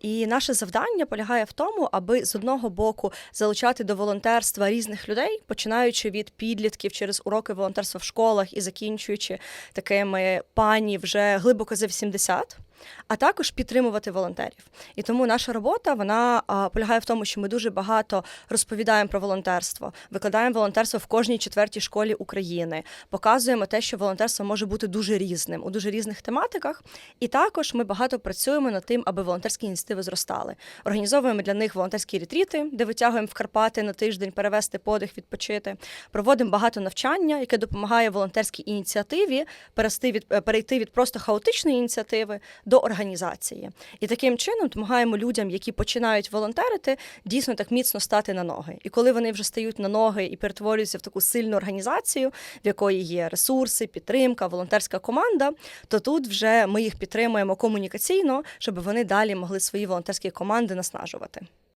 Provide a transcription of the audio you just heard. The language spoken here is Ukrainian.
І наше завдання полягає в тому, аби з одного боку залучати до волонтерства різних людей, починаючи від підлітків через уроки волонтерства в школах і закінчуючи такими пані вже глибоко за 80, а також підтримувати волонтерів. І тому наша робота вона полягає в тому, що ми дуже багато розповідаємо про волонтерство, викладаємо волонтерство в кожній четвертій школі України, показуємо те, що волонтерство може бути дуже різним у дуже різних тематиках. І також ми багато працюємо над тим, аби волонтерські ініціативи зростали. Організовуємо для них волонтерські ретріти, де витягуємо в Карпати на тиждень, перевести подих, відпочити. Проводимо багато навчання, яке допомагає волонтерській ініціативі перейти від просто хаотичної ініціативи до організації. І таким чином допомагаємо людям, які починають волонтерити, дійсно так міцно стати на ноги. І коли вони вже стають на ноги і перетворюються в таку сильну організацію, в якої є ресурси, підтримка, волонтерська команда, то тут вже ми їх підтримуємо комунікаційно, щоб вони далі могли свої волонтерські команди наснажувати.